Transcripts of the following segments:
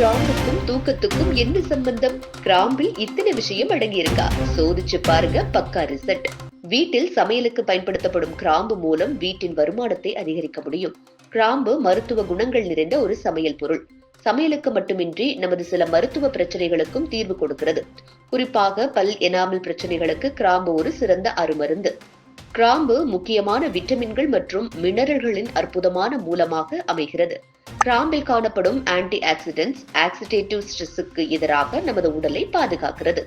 கிராம்புக்கும் தூக்கத்துக்கும் என்ன சம்பந்தம்? கிராம்பில் இத்தனை விஷயம் அடங்கியிருக்கா? சோதிச்சு பாருங்க பக்கா ரிசல்ட். வீட்டில் சமையலுக்கு பயன்படுத்தப்படும் கிராம்பு மூலம் வீட்டின் வருமானத்தை அதிகரிக்க முடியும். கிராம்பு மருத்துவ குணங்கள் நிறைந்த ஒரு சமையல் பொருள். சமையலுக்கு மட்டுமின்றி நமது சில மருத்துவ பிரச்சனைகளுக்கும் தீர்வு கொடுக்கிறது. குறிப்பாக பல் எனாமல் பிரச்சனைகளுக்கு கிராம்பு ஒரு சிறந்த அருமருந்து. கிராம்பு முக்கியமான விட்டமின்கள் மற்றும் மினரல்களின் அற்புதமான மூலமாக அமைகிறது. கிராம்பில் காணப்படும் ஆன்டி ஆக்சிடென்ட்ஸ் ஆக்சிடேட்டிவ் ஸ்ட்ரெஸ்ஸுக்கு எதிராக நமது உடலை பாதுகாக்கிறது.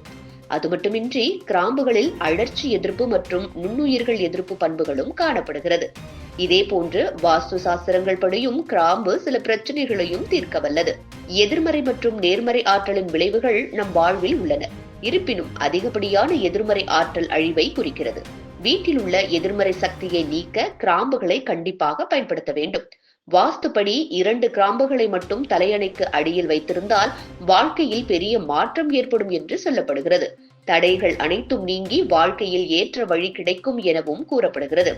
அது மட்டுமின்றி கிராம்புகளில் அழற்சி எதிர்ப்பு மற்றும் நுண்ணுயிர்கள் எதிர்ப்பு பண்புகளும் காணப்படுகிறது. இதே போன்று வாஸ்து சாஸ்திரங்கள் படியும் கிராம்பு சில பிரச்சனைகளையும் தீர்க்க வல்லது எதிர்மறை மற்றும் நேர்மறை ஆற்றலின் விளைவுகள் நம் வாழ்வில் உள்ளன. இருப்பினும் அதிகப்படியான எதிர்மறை ஆற்றல் அழிவை குறிக்கிறது. வீட்டில் உள்ள எதிர்மறை சக்தியை நீக்க கிராம்புகளை கண்டிப்பாக பயன்படுத்த வேண்டும். வாஸ்துப்படி இரண்டு கிராம்புகளை மட்டும் தலையணைக்கு அடியில் வைத்திருந்தால் வாழ்க்கையில் பெரிய மாற்றம் ஏற்படும் என்று சொல்லப்படுகிறது. தடைகள் அனைத்தும் நீங்கி வாழ்க்கையில் ஏற்ற வழி கிடைக்கும் எனவும் கூறப்படுகிறது.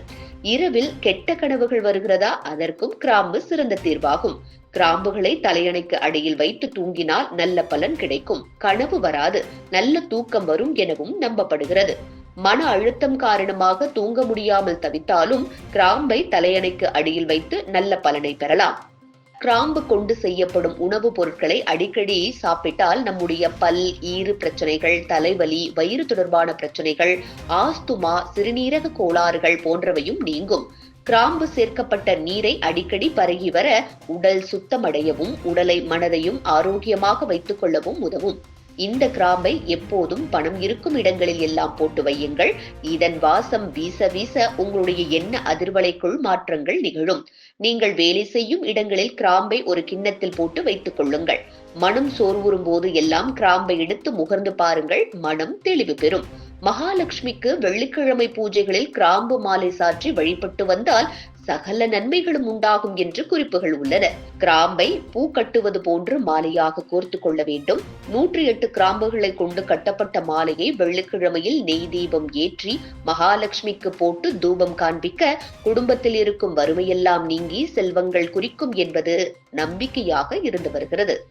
இரவில் கெட்ட கனவுகள் வருகிறதா? அதற்கும் கிராம்பு சிறந்த தீர்வாகும். கிராம்புகளை தலையணைக்கு அடியில் வைத்து தூங்கினால் நல்ல பலன் கிடைக்கும். கனவு வராது. நல்ல தூக்கம் வரும் எனவும் நம்பப்படுகிறது. மன அழுத்தம் காரணமாக தூங்க முடியாமல் தவித்தாலும் கிராம்பை தலையணைக்கு அடியில் வைத்து நல்ல பலனை பெறலாம். கிராம்பு கொண்டு செய்யப்படும் உணவுப் பொருட்களை அடிக்கடி சாப்பிட்டால் நம்முடைய பல் ஈறு பிரச்சனைகள் தலைவலி வயிறு தொடர்பான பிரச்சனைகள் ஆஸ்துமா சிறுநீரக கோளாறுகள் போன்றவையும் நீங்கும். கிராம்பு சேர்க்கப்பட்ட நீரை அடிக்கடி பருகி வர உடல் சுத்தமடையவும் உடலை மனதையும் ஆரோக்கியமாக வைத்துக் கொள்ளவும் உதவும். இந்த கிராம்பை எப்போதும் பணம் இருக்கும் இடங்களில் எல்லாம் போட்டு வையுங்கள். இதன் வாசம் வீச வீச உங்களுடைய எண்ண அதிர்வலைக்குள் மாற்றங்கள் நிகழும். நீங்கள் வேலை செய்யும் இடங்களில் கிராம்பை ஒரு கிண்ணத்தில் போட்டு வைத்துக் கொள்ளுங்கள். மனம் சோர்வுறும் போது எல்லாம் கிராம்பை எடுத்து முகர்ந்து பாருங்கள். மனம் தெளிவு பெறும். மகாலட்சுமிக்கு வெள்ளிக்கிழமை பூஜைகளில் கிராம்பு மாலை சாற்றி வழிபட்டு வந்தால் சகல நன்மைகளும் உண்டாகும் என்று குறிப்புகள் உள்ளன. கிராம்பை பூ கட்டுவது போன்று மாலையாக கோர்த்து கொள்ள வேண்டும். நூற்றி எட்டு கிராம்புகளை கொண்டு கட்டப்பட்ட மாலையை வெள்ளிக்கிழமையில் நெய் தீபம் ஏற்றி மகாலட்சுமிக்கு போட்டு தூபம் காண்பிக்க குடும்பத்தில் இருக்கும் வறுமையெல்லாம் நீங்கி செல்வங்கள் குறிக்கும் என்பது நம்பிக்கையாக இருந்து வருகிறது.